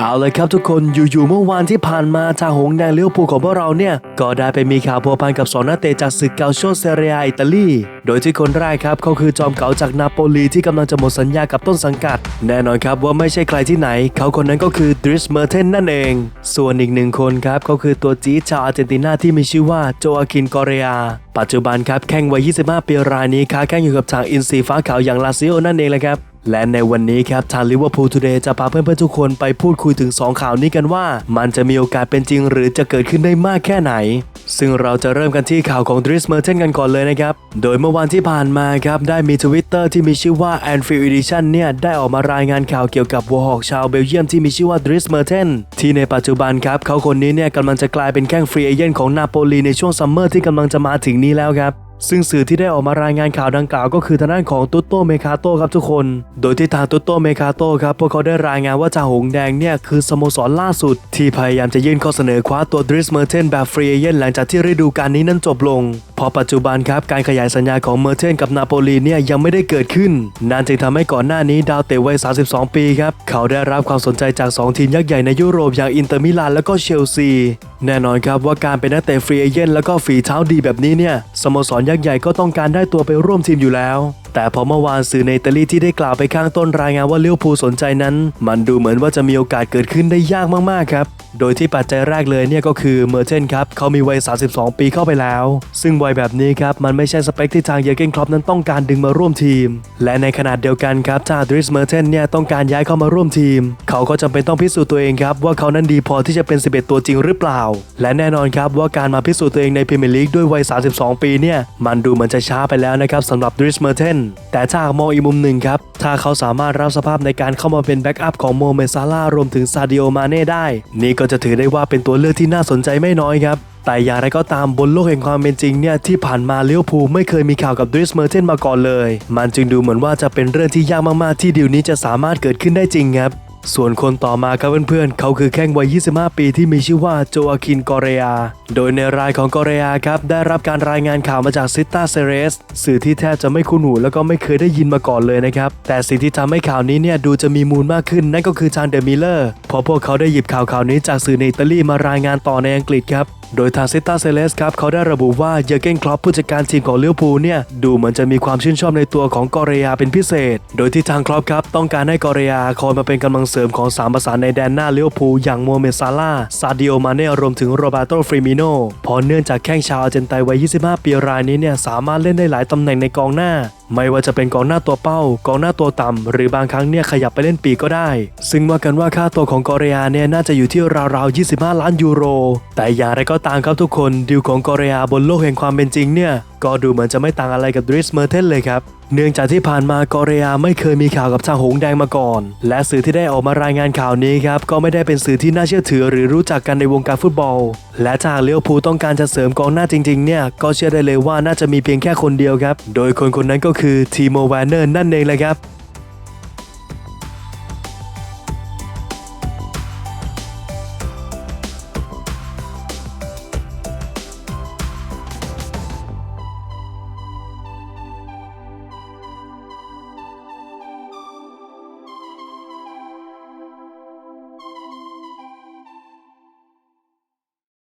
เอาเลยครับทุกคนอยู่ๆเมื่อวานที่ผ่านมาทางหงแดงเลี้ยวภูของพวกเราเนี่ย ก็ได้ไปมีข่าวพัวพันกับสองนักเตะจากศึกเกาโชเซเรียอิตาลี โดยที่คนแรกครับเขาคือจอมเก๋าจากนาโปลีที่กำลังจะหมดสัญญากับต้นสังกัด แน่นอนครับว่าไม่ใช่ใครที่ไหน เขาคนนั้นก็คือดริสเมอร์เทนนั่นเอง ส่วนอีกหนึ่งคนครับก็คือตัวจี๊ดชาวอาร์เจนตินาที่มีชื่อว่าโจอาคินกอเรียปัจจุบันครับแข่งวัย 25 ปีรายนี้ค้าแข่งอยู่กับทางอินซีฟ้าขาวอย่างลาซิโอนั่นเองแหละครับ และในวันนี้ครับทางลิเวอร์พูลทูเดย์จะพาเพื่อนๆทุกคนไปพูดคุยถึง 2 ข่าวนี้กันว่า มันจะมีโอกาสเป็นจริงหรือจะเกิดขึ้นได้มากแค่ไหน ซึ่งเราจะเริ่มกันที่ข่าวของดริสเมอร์เทนกันก่อนเลยนะครับ โดยเมื่อวานที่ผ่านมาครับได้มีทวิตเตอร์ที่มีชื่อว่า Anfield Edition เนี่ยได้ออกมารายงานข่าวเกี่ยวกับวัวหอกชาวเบลเยียมที่มีชื่อว่าดริสเมอร์เทนที่ในปัจจุบันครับเขาคนนี้เนี่ยกำลังจะกลายเป็นแข้งฟรีเอเจนต์ของนาโปลีในช่วงซัมเมอร์ที่กำลังจะมาถึงนี้แล้วครับ ซึ่งสื่อที่ได้ออกมารายงานข่าวดังกล่าวก็คือทางด้านของตุตโตเมคาโตครับทุกคน โดยที่ทางตุตโตเมคาโตครับพวกเขาได้รายงานว่าจ่าหงแดงเนี่ยคือสโมสรล่าสุด ที่พยายามจะยื่นข้อเสนอคว้าตัวดริสเมอร์เทนแบบฟรีเอเย่นหลังจากที่ฤดูกาลนี้นั้นจบลง พอปัจจุบันครับการขยายสัญญาของเมอร์เทนกับนาโปลีเนี่ยยังไม่ได้เกิดขึ้น นั่นจึงทำให้ก่อนหน้านี้ดาวเตะวัย 32 ปีครับ เขาได้รับความสนใจจาก 2 ทีมยักษ์ใหญ่ในยุโรปอย่างอินเตอร์มิลานและก็เชลซี แน่นอนครับว่าการเป็นนักเตะฟรีเอเจนต์แล้วก็ฝีเท้าดีแบบนี้เนี่ยสโมสรยักษ์ใหญ่ก็ต้องการได้ตัวไปร่วมทีมอยู่แล้วแต่พอเมื่อวานสื่อในอิตาลีที่ได้กล่าวไปข้างต้นรายงานว่าเลี้ยวภูสนใจนั้น มันดูเหมือนว่าจะมีโอกาสเกิดขึ้นได้ยากมากๆครับ โดยที่ปัจจัยแรกเลยเนี่ยก็คือเมอร์เทนครับเขามีวัย 32 ปีเข้าไปแล้ว ซึ่งวัยแบบนี้ครับมันไม่ใช่สเปคที่ทางเยอร์เกนคล็อปนั้นต้องการดึงมาร่วมทีม และในขณะเดียวกันครับถ้าดริสเมอร์เทนเนี่ยต้องการย้ายเข้ามาร่วมทีม เขาก็จำเป็นต้องพิสูจน์ตัวเองครับว่าเขานั้นดีพอที่จะเป็น 11 ตัวจริงหรือเปล่า และแน่นอนครับว่าการมาพิสูจน์ตัวเองในพรีเมียร์ลีกด้วยวัย 32 ปีเนี่ยมันดูเหมือนจะช้าไปแล้วนะครับสำหรับดริสเมอร์เทนแต่ถ้ามองอีกมุมหนึ่งครับ ถ้าเขาสามารถรับสภาพในการเข้ามาเป็นแบ็กอัพของโมเมซาร่ารวมถึงซาดิโอมาเน่ได้ นี่ก็จะถือได้ว่าเป็นตัวเลือกที่น่าสนใจไม่น้อยครับแต่อย่างไรก็ตามบนโลกแห่งความเป็นจริงเนี่ยที่ผ่านมาเลี้ยวภูไม่เคยมีข่าวกับดริสเมอร์เทนมาก่อนเลย มันจึงดูเหมือนว่าจะเป็นเรื่องที่ยากมากๆที่ดีลนี้จะสามารถเกิดขึ้นได้จริงครับ ส่วนคนต่อมาครับเพื่อนๆ เขาคือแข้งวัย 25 ปีที่มีชื่อว่าโจอาคินกอเรีย โดยในรายของกอเรียครับได้รับการรายงานข่าวมาจากซิต้าเซเรสสื่อที่แทบจะไม่คุ้นหูแล้วก็ไม่เคยได้ยินมาก่อนเลยนะครับ แต่สิ่งที่ทำให้ข่าวนี้เนี่ยดูจะมีมูลมากขึ้นนั่นก็คือทางเดอะมิลเลอร์เพราะพวกเขาได้หยิบข่าวข่าวนี้จากสื่อในอิตาลีมารายงานต่อในอังกฤษครับ โดยทางซิต้าเซเลสครับเขาได้ระบุว่าเยอเกนคลอปผู้จัดการทีมของเลี้ยวภูเนี่ยดูเหมือนจะมีความชื่นชอบในตัวของกอรียาเป็นพิเศษ โดยที่ทางคลอปครับต้องการให้กอรียาคอยมาเป็นกำลังเสริมของสามประสานในแดนหน้าเลี้ยวภูอย่างโมเมซาร่าซาดิโอมาเน่รวมถึงโรบาโตฟริมิโนเพราะเนื่องจากแข้งชาวอาร์เจนไตนวัย 25 ปีรายนี้เนี่ยสามารถเล่นได้หลายตำแหน่งในกองหน้าไม่ว่าจะเป็นกองหน้าตัวเป้า กองหน้าตัวต่ำ หรือบางครั้งเนี่ยขยับไปเล่นปีกก็ได้ ซึ่งว่ากันว่าค่าตัวของกอรียาเนี่ยน่าจะอยู่ที่ราวๆ 25 ล้านยูโร แต่อย่างไรก็ตามครับทุกคนดีลของกอรียบนโลกแห่งความเป็นจริงเนี่ย ก็ดูเหมือนจะไม่ต่างอะไรกับดริสเมอร์เทนเลยครับ เนื่องจากที่ผ่านมากอเรียไม่เคยมีข่าวกับทางหงแดงมาก่อน และสื่อที่ได้ออกมารายงานข่าวนี้ครับ ก็ไม่ได้เป็นสื่อที่น่าเชื่อถือหรือรู้จักกันในวงการฟุตบอล และถ้ากเลี้ยวภูต้องการจะเสริมกองหน้าจริงๆเนี่ยก็เชื่อได้เลยว่าน่าจะมีเพียงแค่คนเดียวครับ โดยคนคนนั้นก็คือทีโมแวนเนอร์นั่นเองเลยครับ